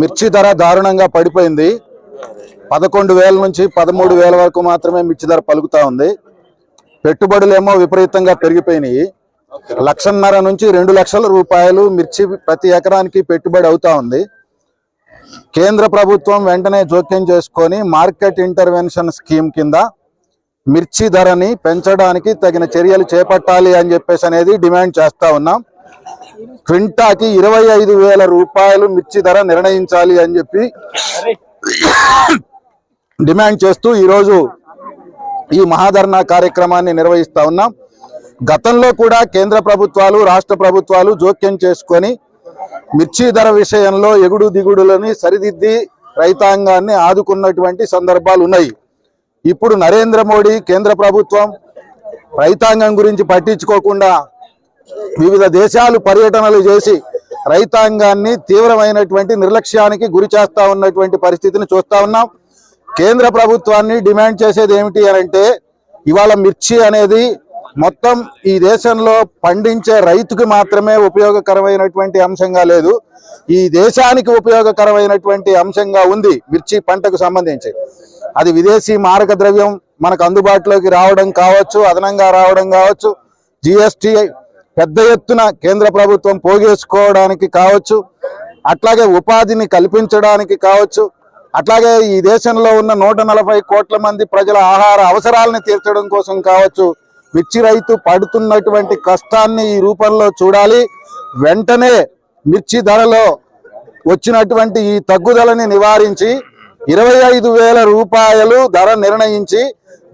మిర్చి ధర దారుణంగా పడిపోయింది. పదకొండు వేల నుంచి పదమూడు వేల వరకు మాత్రమే మిర్చి ధర పలుకుతా ఉంది. పెట్టుబడులేమో విపరీతంగా పెరిగిపోయినాయి. లక్షన్నర నుంచి రెండు లక్షల రూపాయలు మిర్చి ప్రతి ఎకరానికి పెట్టుబడి అవుతా ఉంది. కేంద్ర ప్రభుత్వం వెంటనే జోక్యం చేసుకొని మార్కెట్ ఇంటర్వెన్షన్ స్కీమ్ కింద మిర్చి ధరని పెంచడానికి తగిన చర్యలు చేపట్టాలి అని చెప్పేసి అనేది డిమాండ్ చేస్తా ఉన్నాం. క్వింటాకి ఇరవై ఐదు వేల రూపాయలు మిర్చి ధర నిర్ణయించాలి అని చెప్పి డిమాండ్ చేస్తూ ఈరోజు ఈ మహాధర్నా కార్యక్రమాన్ని నిర్వహిస్తా ఉన్నాం. గతంలో కూడా కేంద్ర ప్రభుత్వాలు రాష్ట్ర ప్రభుత్వాలు జోక్యం చేసుకొని మిర్చి ధర విషయంలో ఎగుడు దిగుడులని సరిదిద్ది రైతాంగాన్ని ఆదుకున్నటువంటి సందర్భాలు ఉన్నాయి. ఇప్పుడు నరేంద్ర మోడీ కేంద్ర ప్రభుత్వం రైతాంగం గురించి పట్టించుకోకుండా వివిధ దేశాలు పర్యటనలు చేసి రైతాంగాన్ని తీవ్రమైనటువంటి నిర్లక్ష్యానికి గురి చేస్తా ఉన్నటువంటి పరిస్థితిని చూస్తా ఉన్నాం. కేంద్ర ప్రభుత్వాన్ని డిమాండ్ చేసేది ఏమిటి అని అంటే ఇవాళ మిర్చి అనేది మొత్తం ఈ దేశంలో పండించే రైతుకి మాత్రమే ఉపయోగకరమైనటువంటి అంశంగా లేదు. ఈ దేశానికి ఉపయోగకరమైనటువంటి అంశంగా ఉంది మిర్చి పంటకు సంబంధించి. అది విదేశీ మారక ద్రవ్యం మనకు అందుబాటులోకి రావడం కావచ్చు అదనంగా రావడం కావచ్చు. జిఎస్టి పెద్ద ఎత్తున కేంద్ర ప్రభుత్వం పోగేసుకోవడానికి కావచ్చు అట్లాగే ఉపాధిని కల్పించడానికి కావచ్చు అట్లాగే ఈ దేశంలో ఉన్న నూట నలభై కోట్ల మంది ప్రజల ఆహార అవసరాలను తీర్చడం కోసం కావచ్చు మిర్చి రైతు పడుతున్నటువంటి కష్టాన్ని ఈ రూపంలో చూడాలి. వెంటనే మిర్చి ధరలో వచ్చినటువంటి ఈ తగ్గుదలని నివారించి ఇరవై ఐదు వేల రూపాయలు ధర నిర్ణయించి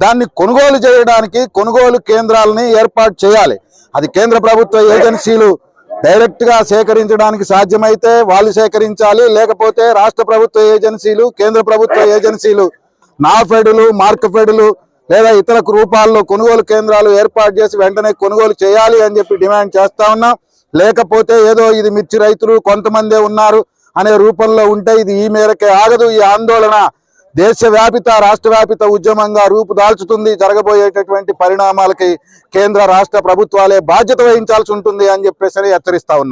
దాన్ని కొనుగోలు చేయడానికి కొనుగోలు కేంద్రాలని ఏర్పాటు చేయాలి. అది కేంద్ర ప్రభుత్వ ఏజెన్సీలు డైరెక్ట్గా సేకరించడానికి సాధ్యమైతే వాళ్ళు సేకరించాలి లేకపోతే రాష్ట్ర ప్రభుత్వ ఏజెన్సీలు కేంద్ర ప్రభుత్వ ఏజెన్సీలు నాఫెడులు మార్క్ఫెడులు లేదా ఇతర రూపాల్లో కొనుగోలు కేంద్రాలు ఏర్పాటు చేసి వెంటనే కొనుగోలు చేయాలి అని చెప్పి డిమాండ్ చేస్తా ఉన్నాం. లేకపోతే ఏదో ఇది మిర్చి రైతులు కొంతమందే ఉన్నారు అనే రూపంలో ఉంటే ఇది ఈ మేరకే ఆగదు. ఈ ఆందోళన దేశవ్యాపిత రాష్ట్ర వ్యాపిత ఉద్యమంగా రూపుదాల్చుతుంది. జరగబోయేటటువంటి పరిణామాలకి కేంద్ర రాష్ట్ర ప్రభుత్వాలే బాధ్యత వహించాల్సి ఉంటుంది అని చెప్పేసి హెచ్చరిస్తా ఉన్నా.